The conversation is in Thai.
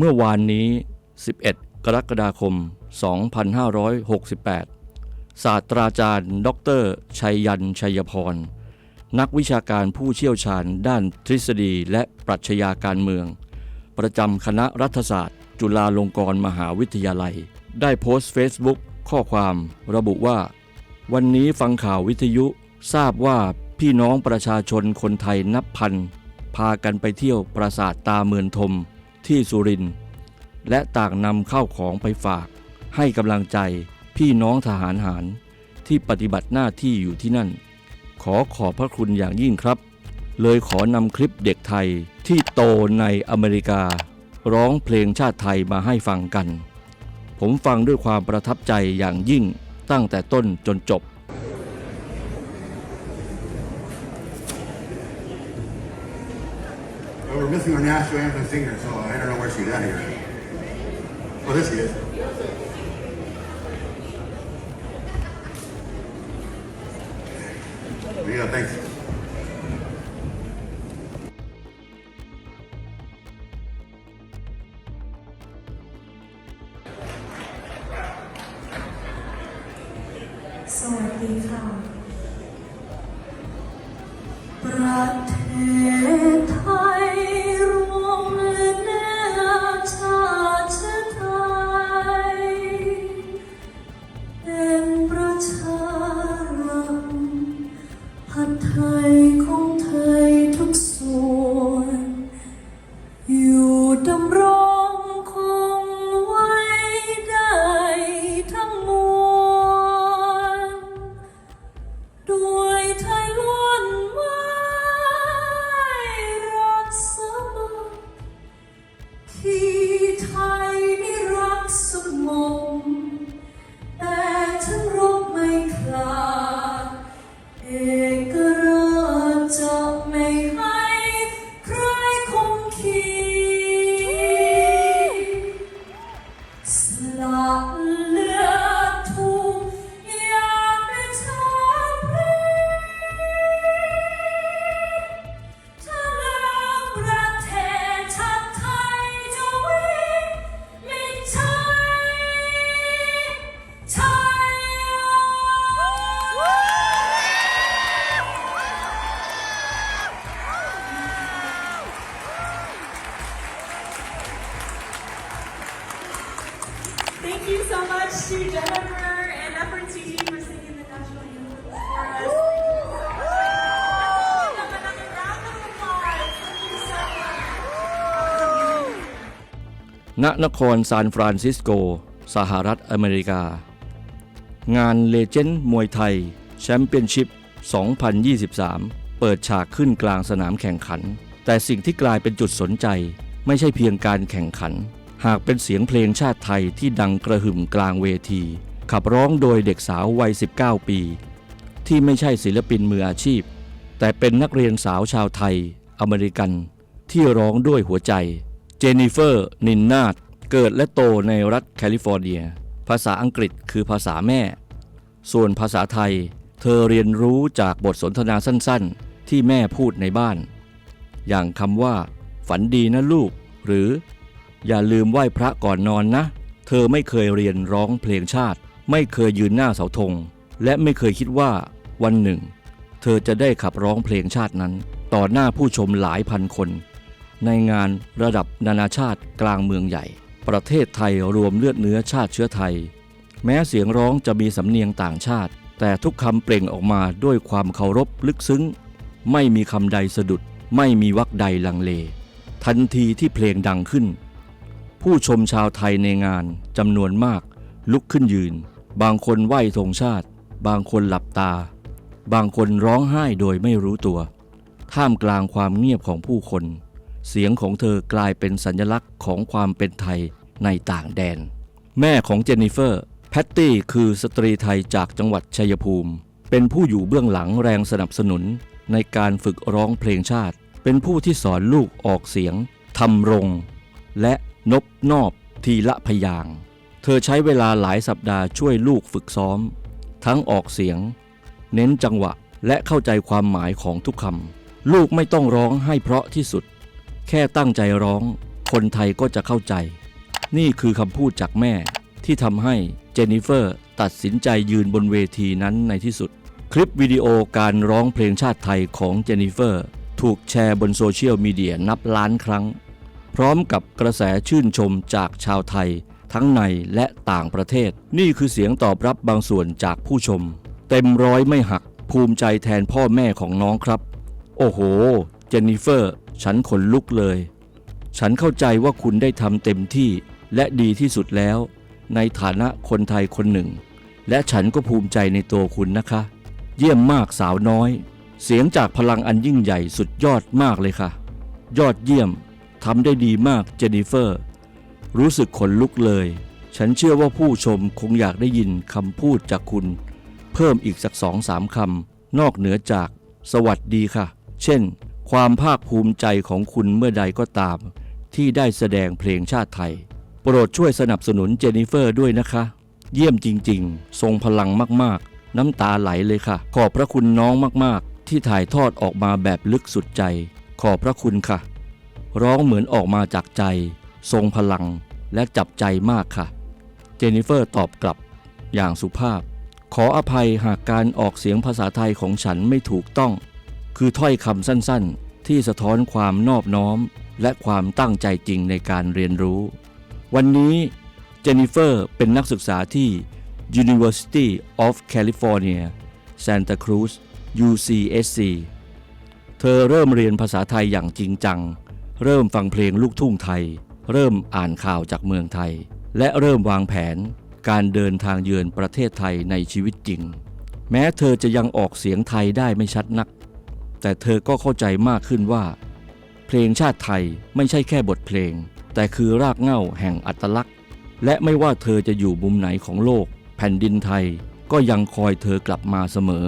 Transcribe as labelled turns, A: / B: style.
A: เมื่อวานนี้ 11 กรกฎาคม 2568 ศาสตราจารย์ ดร ชัยยันชัยพร นักวิชาการผู้เชี่ยวชาญด้านทฤษฎีและปรัชญาการเมือง ประจำคณะรัฐศาสตร์ จุฬาลงกรณ์มหาวิทยาลัย ได้โพสต์เฟซบุ๊กข้อความระบุว่า วันนี้ฟังข่าววิทยุทราบว่าพี่น้องประชาชนคนไทยนับพัน พากันไปเที่ยวปราสาทตาเมือนทม ที่สุรินทร์และต่างนำเข้าวของไปฝาก ให้กำลังใจพี่น้องทหารหารที่ปฏิบัติหน้าที่อยู่ที่นั่น ขอขอบพระคุณอย่างยิ่งครับ เลยขอนำคลิปเด็กไทยที่โตในอเมริกา ร้องเพลงชาติไทยมาให้ฟังกัน ผมฟังด้วยความประทับใจอย่างยิ่งตั้งแต่ต้นจนจบ
B: we're missing our national anthem singer, so I don't know where she's at here. Oh, there she is. Yeah, thanks.
C: สวัสดีค่ะ ประ อยู่ดำรงคงไว้ได้ทั้งมวลด้วยไทยล้วนไม่รักสมัครที่
D: much to Jennifer and FRTG for singing the national anthem for us. Give them another round of applause. Thank you so much.
A: ณนครซานฟรานซิสโก สหรัฐอเมริกา งานเลเจนด์มวยไทย แชมเปี้ยนชิพ 2023 เปิดฉากขึ้นกลางสนามแข่งขัน แต่สิ่งที่กลายเป็นจุดสนใจ ไม่ใช่เพียงการแข่งขัน หากเป็นเสียงเพลงชาติไทยที่ดังกระหึ่มกลางเวที ขับร้องโดยเด็กสาววัย 19 ปี ที่ไม่ใช่ศิลปินมืออาชีพ แต่เป็นนักเรียนสาวชาวไทย อเมริกัน ที่ร้องด้วยหัวใจ เจนนิเฟอร์ นินนาดเกิดและโตในรัฐแคลิฟอร์เนีย ภาษาอังกฤษคือภาษาแม่ ส่วนภาษาไทย เธอเรียนรู้จากบทสนทนาสั้นๆ ที่แม่พูดในบ้าน อย่างคำว่า ฝันดีนะลูก หรือ อย่าลืมไหว้พระก่อนนอนนะ เธอไม่เคยเรียนร้องเพลงชาติ ไม่เคยยืนหน้าเสาธง และไม่เคยคิดว่าวันหนึ่ง เธอจะได้ขับร้องเพลงชาตินั้น ต่อหน้าผู้ชมหลายพันคน ในงานระดับนานาชาติกลางเมืองใหญ่ ประเทศไทยรวมเลือดเนื้อชาติเชื้อไทย แม้เสียงร้องจะมีสำเนียงต่างชาติ แต่ทุกคำเปล่งออกมาด้วยความเคารพลึกซึ้ง ไม่มีคำใดสะดุด ไม่มีวรรคใดลังเล ทันทีที่เพลงดังขึ้น ผู้ชมชาวไทยในงานจำนวนมาก ลุกขึ้นยืน บางคนไหว้ธงชาติ บางคนหลับตา บางคนร้องไห้โดยไม่รู้ตัว ท่ามกลางความเงียบของผู้คน เสียงของเธอกลายเป็นสัญลักษณ์ของความเป็นไทยในต่างแดน แม่ของเจนนิเฟอร์ แพตตี้คือสตรีไทยจากจังหวัดชัยภูมิ เป็นผู้อยู่เบื้องหลังแรงสนับสนุน ในการฝึกร้องเพลงชาติ เป็นผู้ที่สอนลูกออกเสียงทำรง และนบนอบทีละพยางค์เธอใช้เวลาหลายสัปดาห์ช่วยลูกฝึกซ้อม ทั้งออกเสียง เน้นจังหวะและเข้าใจความหมายของทุกคำลูกไม่ต้องร้องให้เพราะที่สุด แค่ตั้งใจร้อง คนไทยก็จะเข้าใจ นี่คือคำพูดจากแม่ที่ทำให้เจนนิเฟอร์ตัดสินใจยืนบนเวทีนั้นในที่สุด คลิปวิดีโอการร้องเพลงชาติไทยของเจนนิเฟอร์ ถูกแชร์บนโซเชียลมีเดียนับล้านครั้ง พร้อมกับกระแสชื่นชมจากชาวไทย ทั้งในและต่างประเทศ นี่คือเสียงตอบรับบางส่วนจากผู้ชม เต็มร้อยไม่หัก ภูมิใจแทนพ่อแม่ของน้องครับ โอ้โห เจนนิเฟอร์ ฉันขนลุกเลย ฉันเข้าใจว่าคุณได้ทำเต็มที่และดีที่สุดแล้ว ในฐานะคนไทยคนหนึ่ง และฉันก็ภูมิใจในตัวคุณนะคะ เยี่ยมมากสาวน้อย เสียงจากพลังอันยิ่งใหญ่สุดยอดมากเลยค่ะ ยอดเยี่ยมำได้ดีมากเจนนิเฟอร์ รู้สึกขนลุกเลย ฉันเชื่อว่าผู้ชมคงอยากได้ยินคำพูดจากคุณ เพิ่มอีกสักสองสามคำนอกเหนือจาก สวัสดีค่ะ เช่น ความภาคภูมิใจของคุณเมื่อใดก็ตาม ที่ได้แสดงเพลงชาติไทย โปรดช่วยสนับสนุนเจนนิเฟอร์ด้วยนะคะ เยี่ยมจริง ๆ ทรงพลังมากๆ น้ำตาไหลเลยค่ะ ขอบพระคุณน้องมากๆ ที่ถ่ายทอดออกมาแบบลึกสุดใจ ขอบพระคุณค่ะ ร้องเหมือนออกมาจากใจ ทรงพลังและจับใจมากค่ะ เจนนิเฟอร์ตอบกลับอย่างสุภาพ ขออภัยหากการออกเสียงภาษาไทยของฉันไม่ถูกต้อง คือถ้อยคำสั้นๆ ที่สะท้อนความนอบน้อม และความตั้งใจจริงในการเรียนรู้ วันนี้เจนนิเฟอร์เป็นนักศึกษาที่ University of California Santa Cruz UCSC เธอเริ่มเรียนภาษาไทยอย่างจริงจัง เริ่มฟังเพลงลูกทุ่งไทย เริ่มอ่านข่าวจากเมืองไทย และเริ่มวางแผน การเดินทางเยือนประเทศไทยในชีวิตจริง แม้เธอจะยังออกเสียงไทยได้ไม่ชัดนัก แต่เธอก็เข้าใจมากขึ้นว่า เพลงชาติไทยไม่ใช่แค่บทเพลง แต่คือรากเหง้าแห่งอัตลักษณ์ และไม่ว่าเธอจะอยู่มุมไหนของโลก แผ่นดินไทยก็ยังคอยเธอกลับมาเสมอ